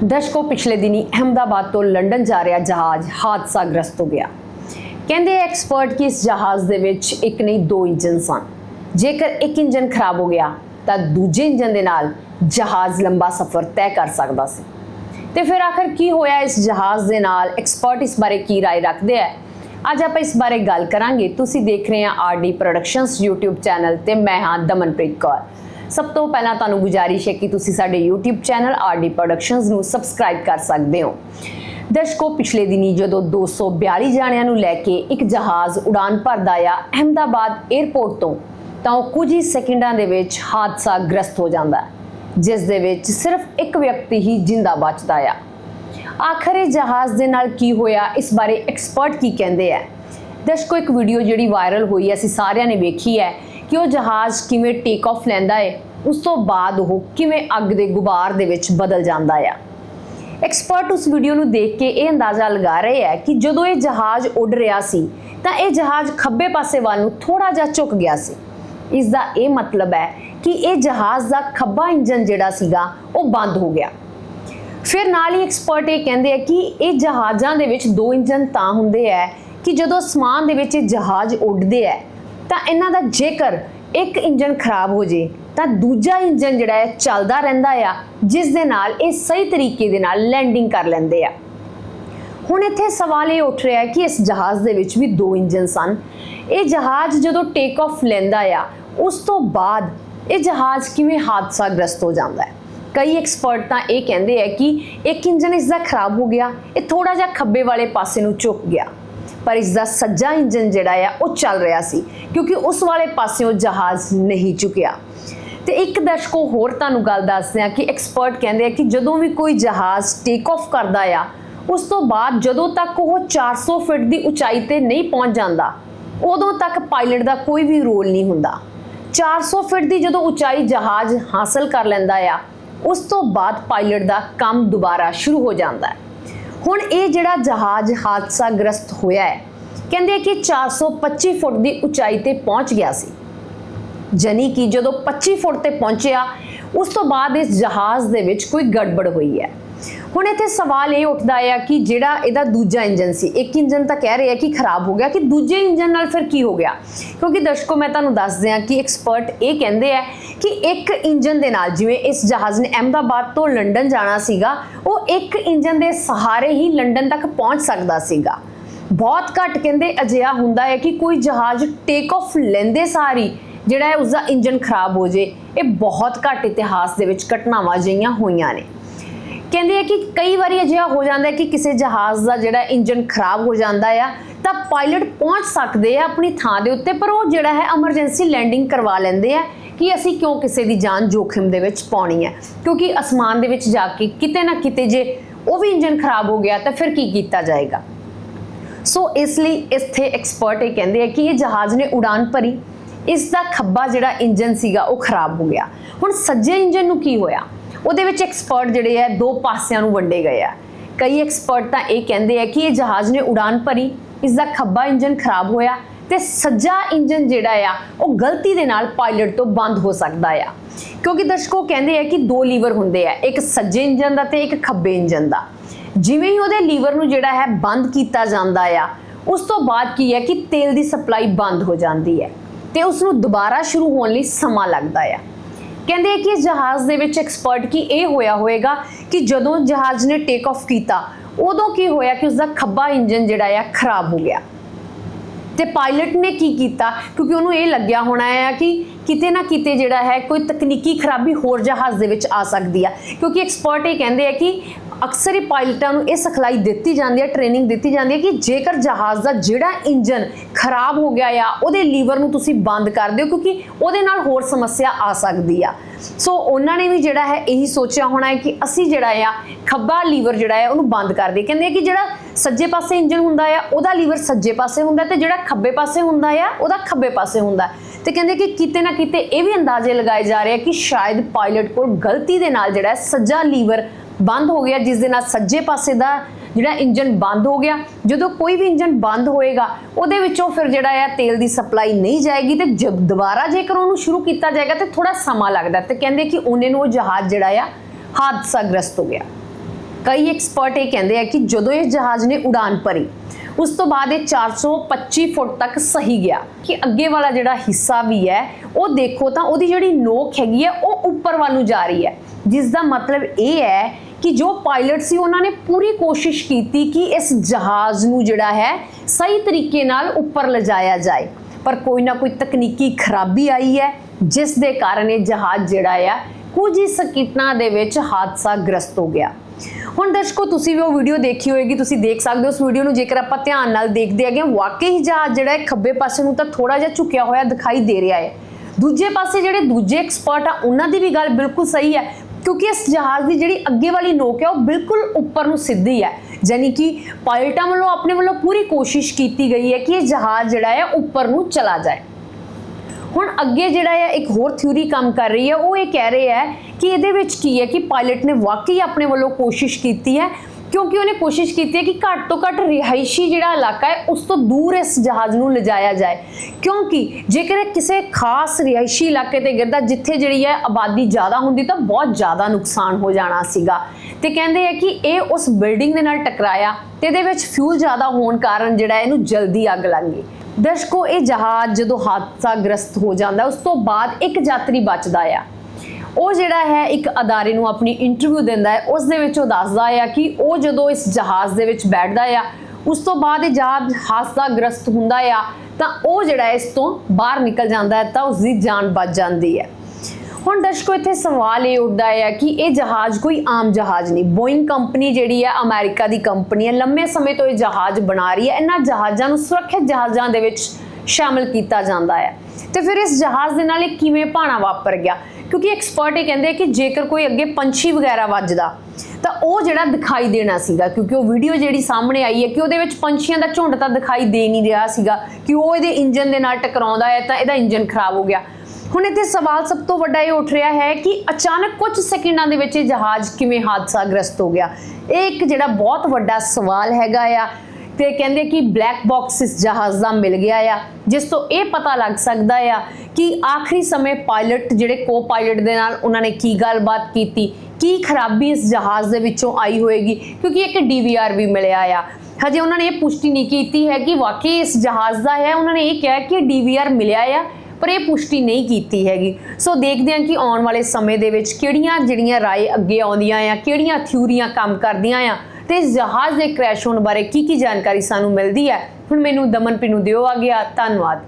ਦਰਸ਼ਕੋ ਪਿਛਲੇ ਦਿਨੀ ਅਹਮਦਾਬਾਦ ਤੋਂ ਲੰਡਨ ਜਾ ਰਿਹਾ ਜਹਾਜ਼ ਹਾਦਸਾਗ੍ਰਸਤ ਹੋ ਗਿਆ ਕਹਿੰਦੇ ਐਕਸਪਰਟ ਕਿ ਇਸ ਜਹਾਜ਼ ਦੇ ਵਿੱਚ ਇੱਕ ਨਹੀਂ ਦੋ ਇੰਜਨ ਸਨ ਜੇਕਰ ਇੱਕ ਇੰਜਨ ਖਰਾਬ ਹੋ ਗਿਆ ਤਾਂ ਦੂਜੇ ਇੰਜਨ ਦੇ ਨਾਲ ਜਹਾਜ਼ ਲੰਬਾ ਸਫ਼ਰ ਤੈਅ ਕਰ ਸਕਦਾ ਸੀ ਤੇ ਫਿਰ ਆਖਰ ਕੀ ਹੋਇਆ ਇਸ ਜਹਾਜ਼ ਦੇ ਨਾਲ ਐਕਸਪਰਟ ਇਸ ਬਾਰੇ ਕੀ رائے ਰੱਖਦੇ ਆ ਅੱਜ ਆਪਾਂ ਇਸ ਬਾਰੇ ਗੱਲ ਕਰਾਂਗੇ ਤੁਸੀਂ ਦੇਖ ਰਹੇ ਹੋ ਆਰਡੀ ਪ੍ਰੋਡਕਸ਼ਨਸ YouTube ਚੈਨਲ ਤੇ ਮੈਂ ਹਾਂ ਦਮਨਪ੍ਰੀਤ ਕੌਰ ਸਭ ਤੋਂ ਪਹਿਲਾਂ ਤੁਹਾਨੂੰ ਗੁਜ਼ਾਰਿਸ਼ ਹੈ ਕਿ ਤੁਸੀਂ ਸਾਡੇ YouTube ਚੈਨਲ ਆਰਡੀ ਪ੍ਰੋਡਕਸ਼ਨਸ ਨੂੰ ਸਬਸਕ੍ਰਾਈਬ ਕਰ ਸਕਦੇ ਹੋ। ਦਰਸ਼ਕੋ, ਪਿਛਲੇ ਦਿਨੀ ਜਦੋਂ 242 ਜਾਣਿਆਂ ਨੂੰ ਲੈ ਕੇ ਇੱਕ ਜਹਾਜ਼ ਉਡਾਨ ਭਰਦਾ ਆ ਅਹਮਦਾਬਾਦ 에ਅਰਪੋਰਟ ਤੋਂ, ਤਾਂ ਉਹ ਕੁਝ ਹੀ ਸੈਕਿੰਡਾਂ ਦੇ ਵਿੱਚ ਹਾਦਸਾ ਗ੍ਰਸਤ ਹੋ ਜਾਂਦਾ ਜਿਸ ਦੇ ਵਿੱਚ ਸਿਰਫ ਇੱਕ ਵਿਅਕਤੀ ਹੀ ਜਿੰਦਾ ਬਚਦਾ ਆ। ਆਖਰ ਇਹ ਜਹਾਜ਼ ਦੇ ਨਾਲ ਕੀ ਹੋਇਆ, ਇਸ ਬਾਰੇ ਐਕਸਪਰਟ ਕੀ ਕਹਿੰਦੇ ਆ? ਦਰਸ਼ਕੋ, ਇੱਕ ਵੀਡੀਓ ਜਿਹੜੀ ਵਾਇਰਲ ਹੋਈ ਅਸੀਂ ਸਾਰਿਆਂ ਨੇ ਵੇਖੀ ਹੈ। ਕਿ ਉਹ ਜਹਾਜ਼ ਕਿਵੇਂ ਟੇਕ ਆਫ ਲੈਂਦਾ ਹੈ ਉਸ ਤੋਂ ਬਾਅਦ ਉਹ ਕਿਵੇਂ ਅੱਗ ਦੇ ਗੁਬਾਰ ਦੇ ਵਿੱਚ ਬਦਲ ਜਾਂਦਾ ਆ? ਐਕਸਪਰਟ ਉਸ ਵੀਡੀਓ ਨੂੰ ਦੇਖ ਕੇ ਇਹ ਅੰਦਾਜ਼ਾ ਲਗਾ ਰਹੇ ਹੈ ਕਿ ਜਦੋਂ ਇਹ ਜਹਾਜ਼ ਉੱਡ ਰਿਹਾ ਸੀ, ਤਾਂ ਇਹ ਜਹਾਜ਼ ਖੱਬੇ ਪਾਸੇ ਵੱਲ ਨੂੰ ਥੋੜਾ ਜਿਹਾ ਝੁਕ ਗਿਆ ਸੀ। ਇਸ ਦਾ ਇਹ ਮਤਲਬ ਹੈ ਕਿ ਇਹ ਜਹਾਜ਼ ਦਾ ਖੱਬਾ ਇੰਜਨ ਜਿਹੜਾ ਸੀਗਾ, ਉਹ ਬੰਦ ਹੋ ਗਿਆ। ਫਿਰ ਨਾਲ ਹੀ ਐਕਸਪਰਟ ਇਹ ਕਹਿੰਦੇ ਆ ਕਿ ਇਹ ਜਹਾਜ਼ਾਂ ਦੇ ਵਿੱਚ ਦੋ ਇੰਜਨ ਤਾਂ ਹੁੰਦੇ ਆ ਕਿ ਜਦੋਂ ਅਸਮਾਨ ਦੇ ਵਿੱਚ ਇਹ ਜਹਾਜ਼ ਉੱਡਦੇ ਆ ਤਾਂ ਇਹਨਾਂ ਦਾ ਜੇਕਰ ਇੱਕ ਇੰਜਨ ਖਰਾਬ ਹੋ ਜੇ, ਤਾਂ ਦੂਜਾ ਇੰਜਨ ਜਿਹੜਾ ਹੈ ਚੱਲਦਾ ਰਹਿੰਦਾ ਆ, ਜਿਸ ਦੇ ਨਾਲ ਇਹ ਸਹੀ ਤਰੀਕੇ ਦੇ ਨਾਲ ਲੈਂਡਿੰਗ ਕਰ ਲੈਂਦੇ ਆ। ਹੁਣ ਇੱਥੇ ਸਵਾਲ ਇਹ ਉੱਠ ਰਿਹਾ ਹੈ ਕਿ ਇਸ ਜਹਾਜ਼ ਦੇ ਵਿੱਚ ਵੀ ਦੋ ਇੰਜਨ ਸਨ। ਇਹ ਜਹਾਜ਼ ਜਦੋਂ ਟੇਕ ਆਫ ਲੈਂਦਾ ਆ, ਉਸ ਤੋਂ ਬਾਅਦ ਇਹ ਜਹਾਜ਼ ਕਿਵੇਂ ਹਾਦਸਾਗ੍ਰਸਤ ਹੋ ਜਾਂਦਾ ਹੈ? ਕਈ ਐਕਸਪਰਟ ਤਾਂ ਇਹ ਕਹਿੰਦੇ ਆ ਕਿ ਇੱਕ ਇੰਜਨ ਇਸ ਦਾ ਖਰਾਬ ਹੋ ਗਿਆ, ਇਹ ਥੋੜਾ ਜਿਹਾ ਖੱਬੇ ਵਾਲੇ ਪਾਸੇ ਨੂੰ ਝੁਕ ਗਿਆ। ਪਰ ਇਸ ਦਾ ਸੱਜਾ ਇੰਜਨ ਜਿਹੜਾ ਆ, ਉਹ ਚੱਲ ਰਿਹਾ ਸੀ, ਕਿਉਂਕਿ ਉਸ ਵਾਲੇ ਪਾਸਿਓਂ ਜਹਾਜ਼ ਨਹੀਂ ਝੁਕਿਆ ਤੇ ਇੱਕ ਦਰਸ਼ਕੋ ਹੋਰ ਤੁਹਾਨੂੰ ਗੱਲ ਦੱਸਦੇ ਆ ਕਿ ਐਕਸਪਰਟ ਕਹਿੰਦੇ ਆ ਕਿ ਜਦੋਂ ਵੀ ਕੋਈ ਜਹਾਜ਼ ਟੇਕ ਆਫ ਕਰਦਾ ਆ, ਉਸ ਤੋਂ ਬਾਅਦ ਜਦੋਂ ਤੱਕ ਉਹ 400 ਫੁੱਟ ਦੀ ਉਚਾਈ ਤੇ ਨਹੀਂ ਪਹੁੰਚ ਜਾਂਦਾ, ਉਦੋਂ ਤੱਕ ਪਾਇਲਟ ਦਾ ਕੋਈ ਵੀ ਰੋਲ ਨਹੀਂ ਹੁੰਦਾ। 400 ਫੁੱਟ ਦੀ ਜਦੋਂ ਉਚਾਈ ਜਹਾਜ਼ ਹਾਸਲ ਕਰ ਲੈਂਦਾ ਆ, ਉਸ ਤੋਂ ਬਾਅਦ ਪਾਇਲਟ ਦਾ ਕੰਮ ਦੁਬਾਰਾ ਸ਼ੁਰੂ ਹੋ ਜਾਂਦਾ ਹੈ। ਹੁਣ ਇਹ ਜਿਹੜਾ ਜਹਾਜ਼ ਹਾਦਸਾ ਗ੍ਰਸਤ ਹੋਇਆ ਹੈ, ਕਹਿੰਦੇ ਆ ਕਿ 425 ਫੁੱਟ ਦੀ ਉਚਾਈ ਤੇ ਪਹੁੰਚ ਗਿਆ ਸੀ। ਜਾਨੀ ਕਿ ਜਦੋਂ 25 ਫੁੱਟ ਤੇ ਪਹੁੰਚਿਆ, ਉਸ ਤੋਂ ਬਾਅਦ ਇਸ ਜਹਾਜ਼ ਦੇ ਵਿੱਚ ਕੋਈ ਗੜਬੜ ਹੋਈ ਹੈ। ਹੁਣ ਇੱਥੇ ਸਵਾਲ ਇਹ ਉੱਠਦਾ ਆ ਕਿ ਜਿਹੜਾ ਇਹਦਾ ਦੂਜਾ ਇੰਜਨ ਸੀ, ਇੱਕ ਇੰਜਨ ਤਾਂ ਕਹਿ ਰਹੇ ਆ ਕਿ ਖਰਾਬ ਹੋ ਗਿਆ, ਕਿ ਦੂਜੇ ਇੰਜਨ ਨਾਲ ਫਿਰ ਕੀ ਹੋ ਗਿਆ? ਕਿਉਂਕਿ ਦਰਸ਼ਕੋ, ਮੈਂ ਤੁਹਾਨੂੰ ਦੱਸ ਦਿਆਂ ਕਿ ਐਕਸਪਰਟ ਇਹ ਕਹਿੰਦੇ ਆ ਕਿ ਇੱਕ ਇੰਜਨ ਦੇ ਨਾਲ, ਜਿਵੇਂ ਇਸ ਜਹਾਜ਼ ਨੇ ਅਹਿਮਦਾਬਾਦ ਤੋਂ ਲੰਡਨ ਜਾਣਾ ਸੀਗਾ, ਉਹ ਇੱਕ ਇੰਜਨ ਦੇ ਸਹਾਰੇ ਹੀ ਲੰਡਨ ਤੱਕ ਪਹੁੰਚ ਸਕਦਾ ਸੀਗਾ। ਬਹੁਤ ਘੱਟ ਕਹਿੰਦੇ ਅਜਿਹਾ ਹੁੰਦਾ ਹੈ ਕਿ ਕੋਈ ਜਹਾਜ਼ ਟੇਕ ਆਫ ਲੈਂਦੇ ਸਾਰੀ ਜਿਹੜਾ ਹੈ ਉਸਦਾ ਇੰਜਨ ਖਰਾਬ ਹੋ ਜੇ। ਇਹ ਬਹੁਤ ਘੱਟ ਇਤਿਹਾਸ ਦੇ ਵਿੱਚ ਘਟਨਾਵਾਂ ਜਿਹੀਆਂ ਹੋਈਆਂ ਨੇ। ਕਹਿੰਦੇ ਆ ਕਿ ਕਈ ਵਾਰੀ ਅਜਿਹਾ ਹੋ ਜਾਂਦਾ ਹੈ ਕਿ ਕਿਸੇ ਜਹਾਜ਼ ਦਾ ਜਿਹੜਾ ਇੰਜਨ ਖਰਾਬ ਹੋ ਜਾਂਦਾ ਆ, ਤਾਂ ਪਾਇਲਟ ਪਹੁੰਚ ਸਕਦੇ ਆ ਆਪਣੀ ਥਾਂ ਦੇ ਉੱਤੇ, ਪਰ ਉਹ ਜਿਹੜਾ ਹੈ ਐਮਰਜੈਂਸੀ ਲੈਂਡਿੰਗ ਕਰਵਾ ਲੈਂਦੇ ਆ ਕਿ ਅਸੀਂ ਕਿਉਂ ਕਿਸੇ ਦੀ ਜਾਨ ਜੋਖਿਮ ਦੇ ਵਿੱਚ ਪਾਉਣੀ ਹੈ। ਕਿਉਂਕਿ ਅਸਮਾਨ ਦੇ ਵਿੱਚ ਜਾ ਕੇ ਕਿਤੇ ਨਾ ਕਿਤੇ ਜੇ ਉਹ ਵੀ ਇੰਜਨ ਖਰਾਬ ਹੋ ਗਿਆ, ਤਾਂ ਫਿਰ ਕੀ ਕੀਤਾ ਜਾਏਗਾ? ਸੋ ਇਸ ਲਈ ਇੱਥੇ ਐਕਸਪਰਟ ਇਹ ਕਹਿੰਦੇ ਆ ਕਿ ਇਹ ਜਹਾਜ਼ ਨੇ ਉਡਾਨ ਭਰੀ। ਇਸ ਦਾ ਖੱਬਾ ਜਿਹੜਾ ਇੰਜਨ ਸੀਗਾ, ਉਹ ਖਰਾਬ ਹੋ ਗਿਆ। ਹੁਣ ਸੱਜੇ ਇੰਜਨ ਨੂੰ ਕੀ ਹੋਇਆ? ਉਹਦੇ ਵਿੱਚ ਐਕਸਪਰਟ ਜਿਹੜੇ ਆ, ਦੋ ਪਾਸਿਆਂ ਨੂੰ ਵੰਡੇ ਗਏ ਆ। ਕਈ ਐਕਸਪਰਟ ਤਾਂ ਇਹ ਕਹਿੰਦੇ ਆ ਕਿ ਇਹ ਜਹਾਜ਼ ਨੇ ਉਡਾਨ ਭਰੀ ਇਸ ਦਾ ਖੱਬਾ ਇੰਜਨ ਖਰਾਬ ਹੋਇਆ ਤੇ ਸੱਜਾ ਇੰਜਨ ਜਿਹੜਾ ਆ, ਉਹ ਗਲਤੀ ਦੇ ਨਾਲ ਪਾਇਲਟ ਤੋਂ ਬੰਦ ਹੋ ਸਕਦਾ ਆ। ਕਿਉਂਕਿ ਦਰਸ਼ਕੋ ਕਹਿੰਦੇ ਆ ਕਿ ਦੋ ਲੀਵਰ ਹੁੰਦੇ ਆ, ਇੱਕ ਸੱਜੇ ਇੰਜਨ ਦਾ ਤੇ ਇੱਕ ਖੱਬੇ ਇੰਜਨ ਦਾ। ਜਿਵੇਂ ਹੀ ਉਹਦੇ ਲੀਵਰ ਨੂੰ ਜਿਹੜਾ ਹੈ ਬੰਦ ਕੀਤਾ ਜਾਂਦਾ ਆ, ਉਸ ਤੋਂ ਬਾਅਦ ਕੀ ਹੈ ਕਿ ਤੇਲ ਦੀ ਸਪਲਾਈ ਬੰਦ ਹੋ ਜਾਂਦੀ ਹੈ ਤੇ ਉਸ ਨੂੰ ਦੁਬਾਰਾ ਸ਼ੁਰੂ ਹੋਣ ਲਈ ਸਮਾਂ ਲੱਗਦਾ ਆ। ਕਹਿੰਦੇ ਕਿ ਇਸ ਜਹਾਜ਼ ਦੇ ਵਿੱਚ ਐਕਸਪਰਟ ਕੀ ਇਹ ਹੋਇਆ ਹੋਵੇਗਾ ਕਿ ਜਦੋਂ ਜਹਾਜ਼ ਨੇ ਟੇਕ ਆਫ ਕੀਤਾ, ਉਦੋਂ ਕੀ ਹੋਇਆ ਕਿ ਉਸ ਦਾ ਖੱਬਾ ਇੰਜਨ ਜਿਹੜਾ ਆ ਖਰਾਬ ਹੋ ਗਿਆ। ਤੇ ਪਾਇਲਟ ਨੇ ਕੀ ਕੀਤਾ? ਕਿਉਂਕਿ ਉਹਨੂੰ ਇਹ ਲੱਗਿਆ ਹੋਣਾ ਹੈ ਕਿ ਕਿਤੇ ਨਾ ਕਿਤੇ ਜਿਹੜਾ ਹੈ, ਕੋਈ ਤਕਨੀਕੀ ਖਰਾਬੀ ਹੋਰ ਜਹਾਜ਼ ਦੇ ਵਿੱਚ ਆ ਸਕਦੀ ਆ। ਕਿਉਂਕਿ ਐਕਸਪਰਟ ਇਹ ਕਹਿੰਦੇ ਆ ਕਿ ਅਕਸਰ ਹੀ ਪਾਇਲਟਾਂ ਨੂੰ ਇਹ ਸਿਖਲਾਈ ਦਿੱਤੀ ਜਾਂਦੀ ਹੈ, ਟ੍ਰੇਨਿੰਗ ਦਿੱਤੀ ਜਾਂਦੀ ਹੈ ਕਿ ਜੇਕਰ ਜਹਾਜ਼ ਦਾ ਜਿਹੜਾ ਇੰਜਨ ਖਰਾਬ ਹੋ ਗਿਆ ਆ, ਉਹਦੇ ਲੀਵਰ ਨੂੰ ਤੁਸੀਂ ਬੰਦ ਕਰ ਦਿਓ ਕਿਉਂਕਿ ਉਹਦੇ ਨਾਲ ਹੋਰ ਸਮੱਸਿਆ ਆ ਸਕਦੀ ਆ। ਸੋ ਉਹਨਾਂ ਨੇ ਵੀ ਜਿਹੜਾ ਹੈ ਇਹੀ ਸੋਚਿਆ ਹੋਣਾ ਹੈ ਕਿ ਅਸੀਂ ਜਿਹੜਾ ਆ, ਖੱਬਾ ਲੀਵਰ ਜਿਹੜਾ ਹੈ ਉਹਨੂੰ ਬੰਦ ਕਰ ਦਈਏ। ਕਹਿੰਦੇ ਕਿ ਜਿਹੜਾ ਸੱਜੇ ਪਾਸੇ ਇੰਜਨ ਹੁੰਦਾ ਆ, ਉਹਦਾ ਲੀਵਰ ਸੱਜੇ ਪਾਸੇ ਹੁੰਦਾ ਤੇ ਜਿਹੜਾ ਖੱਬੇ ਪਾਸੇ ਹੁੰਦਾ ਆ, ਉਹਦਾ ਖੱਬੇ ਪਾਸੇ ਹੁੰਦਾ। ਤੇ ਕਹਿੰਦੇ ਕਿ ਕਿਤੇ ਨਾ ਕਿਤੇ ਇਹ ਵੀ ਅੰਦਾਜ਼ੇ ਲਗਾਏ ਜਾ ਰਹੇ ਆ ਕਿ ਸ਼ਾਇਦ ਪਾਇਲਟ ਕੋਲ ਗਲਤੀ ਦੇ ਨਾਲ ਜਿਹੜਾ ਸੱਜਾ ਲੀਵਰ ਬੰਦ ਹੋ ਗਿਆ, ਜਿਸ ਦੇ ਨਾਲ ਸੱਜੇ ਪਾਸੇ ਦਾ ਜਿਹੜਾ ਇੰਜਨ ਬੰਦ ਹੋ ਗਿਆ। ਜਦੋਂ ਕੋਈ ਵੀ ਇੰਜਨ ਬੰਦ ਹੋਏਗਾ, ਉਹਦੇ ਵਿੱਚੋਂ ਫਿਰ ਜਿਹੜਾ ਹੈ ਤੇਲ ਦੀ ਸਪਲਾਈ ਨਹੀਂ ਜਾਏਗੀ ਤੇ ਜਦ ਦੁਬਾਰਾ ਜੇਕਰ ਉਹਨੂੰ ਸ਼ੁਰੂ ਕੀਤਾ ਜਾਏਗਾ ਤੇ ਥੋੜਾ ਸਮਾਂ ਲੱਗਦਾ ਤੇ ਕਹਿੰਦੇ ਕਿ ਉਹਨੇ ਨੂੰ ਉਹ ਜਹਾਜ਼ ਜਿਹੜਾ ਆ ਹਾਦਸਾਗ੍ਰਸਤ ਹੋ ਗਿਆ। ਕਈ ਐਕਸਪਰਟ ਇਹ ਕਹਿੰਦੇ ਆ ਕਿ ਜਦੋਂ ਇਹ ਜਹਾਜ਼ ਨੇ ਉਡਾਨ ਭਰੀ, ਉਸ ਤੋਂ ਬਾਅਦ ਇਹ 425 ਫੁੱਟ ਤੱਕ ਸਹੀ ਗਿਆ। ਕਿ ਅੱਗੇ ਵਾਲਾ ਜਿਹੜਾ ਹਿੱਸਾ ਵੀ ਹੈ, ਉਹ ਦੇਖੋ ਤਾਂ ਉਹਦੀ ਜਿਹੜੀ ਨੋਕ ਹੈਗੀ ਹੈ ਉਹ ਉੱਪਰ ਵੱਲ ਨੂੰ ਜਾ ਰਹੀ ਹੈ। ਜਿਸ ਦਾ ਮਤਲਬ ਇਹ ਹੈ ਕਿ ਜੋ ਪਾਇਲਟ ਸੀ ਉਹਨਾਂ ਨੇ ਪੂਰੀ ਕੋਸ਼ਿਸ਼ ਕੀਤੀ ਕਿ ਇਸ ਜਹਾਜ਼ ਨੂੰ ਜਿਹੜਾ ਹੈ ਸਹੀ ਤਰੀਕੇ ਨਾਲ ਉੱਪਰ ਲਿਜਾਇਆ ਜਾਏ। ਪਰ ਕੋਈ ਨਾ ਕੋਈ ਤਕਨੀਕੀ ਖਰਾਬੀ ਆਈ ਹੈ, ਜਿਸ ਦੇ ਕਾਰਨ ਇਹ ਜਹਾਜ਼ ਜਿਹੜਾ ਆ, ਕੁਝ ਹੀ ਸਕਿੰਟਾਂ ਦੇ ਵਿੱਚ ਹਾਦਸਾ ਗ੍ਰਸਤ ਹੋ ਗਿਆ। ਹੁਣ ਦਰਸ਼ਕੋ, ਤੁਸੀਂ ਵੀ ਉਹ ਵੀਡੀਓ ਦੇਖੀ ਹੋਏਗੀ, ਤੁਸੀਂ ਦੇਖ ਸਕਦੇ ਹੋ ਉਸ ਵੀਡੀਓ ਨੂੰ, ਜੇਕਰ ਆਪਾਂ ਧਿਆਨ ਨਾਲ ਦੇਖਦੇ ਹੈਗੇ ਵਾਕਈ ਹੀ ਜਹਾਜ਼ ਜਿਹੜਾ ਹੈ, ਖੱਬੇ ਪਾਸੇ ਨੂੰ ਤਾਂ ਥੋੜਾ ਜਿਹਾ ਝੁਕਿਆ ਹੋਇਆ ਦਿਖਾਈ ਦੇ ਰਿਹਾ ਹੈ। ਦੂਜੇ ਪਾਸੇ ਜਿਹੜੇ ਦੂਜੇ ਐਕਸਪਰਟ ਆ, ਉਹਨਾਂ ਦੀ ਵੀ ਗੱਲ ਬਿਲਕੁਲ ਸਹੀ ਹੈ ਕਿਉਂਕਿ ਇਸ ਜਹਾਜ਼ ਦੀ ਜਿਹੜੀ ਅੱਗੇ ਵਾਲੀ ਨੋਕ ਹੈ, ਉਹ ਬਿਲਕੁਲ ਉੱਪਰ ਨੂੰ ਸਿੱਧੀ ਹੈ। ਯਾਨੀ ਕਿ ਪਾਇਲਟਾਂ ਵੱਲੋਂ ਆਪਣੇ ਵੱਲੋਂ ਪੂਰੀ ਕੋਸ਼ਿਸ਼ ਕੀਤੀ ਗਈ ਹੈ ਕਿ ਇਹ ਜਹਾਜ਼ ਜਿਹੜਾ ਹੈ, ਉੱਪਰ ਨੂੰ ਚਲਾ ਜਾਏ। ਹੁਣ ਅੱਗੇ ਜਿਹੜਾ ਹੈ, ਇੱਕ ਹੋਰ ਥਿਊਰੀ ਕੰਮ ਕਰ ਰਹੀ ਹੈ। ਉਹ ਇਹ ਕਹਿ ਰਹੇ ਹੈ ਕਿ ਇਹਦੇ ਵਿੱਚ ਕੀ ਹੈ ਕਿ ਪਾਇਲਟ ਨੇ ਵਾਕਈ ਆਪਣੇ ਵੱਲੋਂ ਕੋਸ਼ਿਸ਼ ਕੀਤੀ ਹੈ। ਕਿਉਂਕਿ ਉਹਨੇ ਕੋਸ਼ਿਸ਼ ਕੀਤੀ ਹੈ ਕਿ ਘੱਟ ਤੋਂ ਘੱਟ ਰਿਹਾਇਸ਼ੀ ਜਿਹੜਾ ਇਲਾਕਾ ਹੈ, ਉਸ ਤੋਂ ਦੂਰ ਇਸ ਜਹਾਜ਼ ਨੂੰ ਲਿਜਾਇਆ ਜਾਏ। ਕਿਉਂਕਿ ਜੇਕਰ ਕਿਸੇ ਖਾਸ ਰਿਹਾਇਸ਼ੀ ਇਲਾਕੇ ਤੇ ਗਿਰਦਾ, ਜਿੱਥੇ ਜਿਹੜੀ ਹੈ ਆਬਾਦੀ ਜ਼ਿਆਦਾ ਹੁੰਦੀ, ਤਾਂ ਬਹੁਤ ਜ਼ਿਆਦਾ ਨੁਕਸਾਨ ਹੋ ਜਾਣਾ ਸੀਗਾ। ਤੇ ਕਹਿੰਦੇ ਆ ਕਿ ਇਹ ਉਸ ਬਿਲਡਿੰਗ ਦੇ ਨਾਲ ਟਕਰਾਇਆ ਤੇ ਇਹਦੇ ਵਿੱਚ ਫਿਊਲ ਜ਼ਿਆਦਾ ਹੋਣ ਕਾਰਨ ਜਿਹੜਾ ਇਹਨੂੰ ਜਲਦੀ ਅੱਗ ਲੱਗ ਗਈ। ਦਰਸ਼ਕੋ, ਇਹ ਜਹਾਜ਼ ਜਦੋਂ ਹਾਦਸਾ ਗ੍ਰਸਤ ਹੋ ਜਾਂਦਾ, ਉਸ ਤੋਂ ਬਾਅਦ ਇੱਕ ਯਾਤਰੀ ਬਚਦਾ ਆ। ਉਹ ਜਿਹੜਾ ਹੈ ਇੱਕ ਅਦਾਰੇ ਨੂੰ ਆਪਣੀ ਇੰਟਰਵਿਊ ਦਿੰਦਾ ਹੈ। ਉਸ ਦੇ ਵਿੱਚ ਉਹ ਦੱਸਦਾ ਆ ਕਿ ਉਹ ਜਦੋਂ ਇਸ ਜਹਾਜ਼ ਦੇ ਵਿੱਚ ਬੈਠਦਾ ਆ, ਉਸ ਤੋਂ ਬਾਅਦ ਇਹ ਜਹਾਜ਼ ਹਾਦਸਾ ਗ੍ਰਸਤ ਹੁੰਦਾ ਆ, ਤਾਂ ਉਹ ਜਿਹੜਾ ਇਸ ਤੋਂ ਬਾਹਰ ਨਿਕਲ ਜਾਂਦਾ ਹੈ, ਤਾਂ ਉਸ ਦੀ ਜਾਨ ਬਚ ਜਾਂਦੀ ਹੈ। ਹੁਣ ਦਰਸ਼ਕੋ, ਇੱਥੇ ਸਵਾਲ ਇਹ ਉੱਠਦਾ ਹੈ ਕਿ ਇਹ ਜਹਾਜ਼ ਕੋਈ ਆਮ ਜਹਾਜ਼ ਨਹੀਂ। ਬੋਇੰਗ ਕੰਪਨੀ ਜਿਹੜੀ ਹੈ ਅਮਰੀਕਾ ਦੀ ਕੰਪਨੀ ਹੈ ਲੰਮੇ ਸਮੇਂ ਤੋਂ ਇਹ ਜਹਾਜ਼ ਬਣਾ ਰਹੀ ਹੈ ਇਹਨਾਂ ਜਹਾਜ਼ਾਂ ਨੂੰ ਸੁਰੱਖਿਅਤ ਜਹਾਜ਼ਾਂ ਦੇ ਵਿੱਚ ਸ਼ਾਮਿਲ ਕੀਤਾ ਜਾਂਦਾ ਹੈ ਤੇ ਫਿਰ ਇਸ ਜਹਾਜ਼ ਦੇ ਨਾਲ ਇਹ ਕਿਵੇਂ ਭਾਣਾ ਵਾਪਰ ਗਿਆ? ਕਿਉਂਕਿ ਐਕਸਪਰਟ ਇਹ ਕਹਿੰਦੇ ਆ ਕਿ ਜੇਕਰ ਕੋਈ ਅੱਗੇ ਪੰਛੀ ਵਗੈਰਾ ਵੱਜਦਾ, ਤਾਂ ਉਹ ਜਿਹੜਾ ਦਿਖਾਈ ਦੇਣਾ ਸੀਗਾ, ਕਿਉਂਕਿ ਉਹ ਵੀਡੀਓ ਜਿਹੜੀ ਸਾਹਮਣੇ ਆਈ ਹੈ ਕਿ ਉਹਦੇ ਵਿੱਚ ਪੰਛੀਆਂ ਦਾ ਝੁੰਡ ਤਾਂ ਦਿਖਾਈ ਦੇ ਨਹੀਂ ਰਿਹਾ ਸੀਗਾ, ਕਿ ਉਹ ਇਹਦੇ ਇੰਜਨ ਦੇ ਨਾਲ ਟਕਰਾਉਂਦਾ ਹੈ ਤਾਂ ਇਹਦਾ ਇੰਜਨ ਖਰਾਬ ਹੋ ਗਿਆ। ਹੁਣ ਇੱਥੇ ਸਵਾਲ ਸਭ ਤੋਂ ਵੱਡਾ ਇਹ ਉੱਠ ਰਿਹਾ ਹੈ ਕਿ ਅਚਾਨਕ ਕੁਝ ਸੈਕਿੰਡਾਂ ਦੇ ਵਿੱਚ ਇਹ ਜਹਾਜ਼ ਕਿਵੇਂ ਹਾਦਸਾ ਗ੍ਰਸਤ ਹੋ ਗਿਆ? ਇਹ ਇੱਕ ਜਿਹੜਾ ਬਹੁਤ ਵੱਡਾ ਸਵਾਲ ਹੈਗਾ ਆ। ਤੇ ਕਹਿੰਦੇ ਕਿ ਬਲੈਕ ਬਾਕਸ ਇਸ ਜਹਾਜ਼ ਦਾ ਮਿਲ ਗਿਆ ਆ, ਜਿਸ ਤੋਂ ਇਹ ਪਤਾ ਲੱਗ ਸਕਦਾ ਆ ਕਿ ਆਖਰੀ ਸਮੇਂ ਪਾਇਲਟ ਜਿਹੜੇ ਕੋ ਪਾਇਲਟ ਦੇ ਨਾਲ ਉਹਨਾਂ ਨੇ ਕੀ ਗੱਲਬਾਤ ਕੀਤੀ, ਕੀ ਖਰਾਬੀ ਇਸ ਜਹਾਜ਼ ਦੇ ਵਿੱਚੋਂ ਆਈ ਹੋਏਗੀ, ਕਿਉਂਕਿ ਇੱਕ ਡੀਵੀਆਰ ਵੀ ਮਿਲਿਆ ਆ। ਹਜੇ ਉਹਨਾਂ ਨੇ ਇਹ ਪੁਸ਼ਟੀ ਨਹੀਂ ਕੀਤੀ ਹੈ ਕਿ ਵਾਕਈ ਇਸ ਜਹਾਜ਼ ਦਾ ਹੈ, ਉਹਨਾਂ ਨੇ ਇਹ ਕਿਹਾ ਕਿ ਡੀਵੀਆਰ ਮਿਲਿਆ ਆ, ਪਰ ਇਹ ਪੁਸ਼ਟੀ ਨਹੀਂ ਕੀਤੀ ਹੈਗੀ। ਸੋ ਦੇਖਦੇ ਹਾਂ ਕਿ ਆਉਣ ਵਾਲੇ ਸਮੇਂ ਦੇ ਵਿੱਚ ਕਿਹੜੀਆਂ ਜਿਹੜੀਆਂ ਰਾਏ ਅੱਗੇ ਆਉਂਦੀਆਂ ਆ, ਕਿਹੜੀਆਂ ਥਿਊਰੀਆਂ ਕੰਮ ਕਰਦੀਆਂ ਆ ਤੇ ਜਹਾਜ਼ ਦੇ ਕ੍ਰੈਸ਼ ਹੋਣ ਬਾਰੇ ਕੀ ਕੀ ਜਾਣਕਾਰੀ ਸਾਨੂੰ ਮਿਲਦੀ ਹੈ? ਹੁਣ ਮੈਨੂੰ ਦਮਨ ਨੂੰ ਦਿਓ ਆ ਗਿਆ ਧੰਨਵਾਦ।